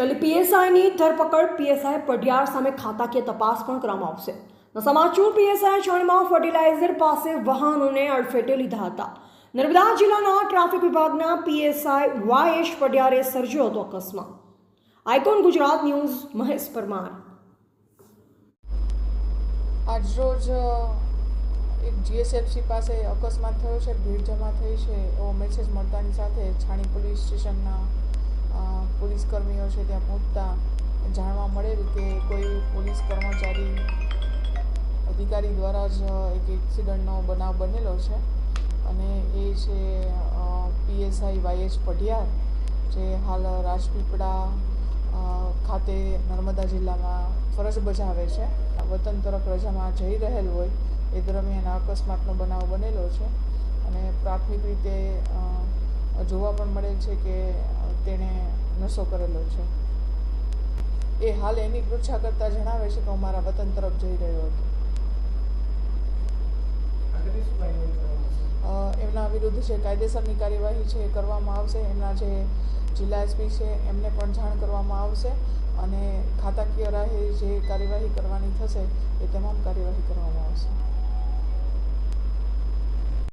Tally પીએસઆઈની ધરપકડ PSI Padhiyar સામે ખાતાકીય તપાસ પણ કરવામાં આવશે સમાચાર પીએસઆઈ ચણમાં ફર્ટિલાઇઝર પાસે વાહનોને અડફેટે લીધા હતા નર્મદા જિલ્લાના ટ્રાફિક વિભાગના પીએસઆઈ વાયેશ પઢિયારે સર્જ્યો હતો અકસ્માત આઇકોન ગુજરાત ન્યૂઝ મહેશ પરમાર આજરોજ એક જીએસએફસી પાસે અકસ્માત થયો છે, ભીડ જમા થઈ છે. એવો મેસેજ મળતાની સાથે છાણી પોલીસ સ્ટેશનના અ, પોલીસ કર્મીઓ છે ત્યાં પહોંચતા જાણવા મળેલ કે કોઈ પોલીસ કર્મચારી અધિકારી દ્વારા જ એક એક્સિડન્ટનો બનાવ બનેલો છે. અને એ છે પીએસઆઈ વાયએચ પઢિયાર જે હાલ રાજપીપળા ખાતે નર્મદા જિલ્લામાં ફરજ બજાવે છે. વતન તરફ રજામાં જઈ રહેલ હોય એ દરમિયાન અકસ્માતનો બનાવ બનેલો છે. અને પ્રાથમિક રીતે જોવા પણ મળે છે કે તેણે નશો કરેલો છે. એ હાલ એની પૃચ્છા કરતાં જણાવે છે કે હું મારા વતન તરફ જઈ રહ્યો હતો. એમના વિરુદ્ધ જે કાયદેસરની કાર્યવાહી છે એ કરવામાં આવશે. એમના જે જિલ્લા એસપી છે એમને પણ જાણ કરવામાં આવશે અને ખાતાકીય રાહે જે કાર્યવાહી કરવાની થશે એ તમામ કાર્યવાહી કરવામાં આવશે.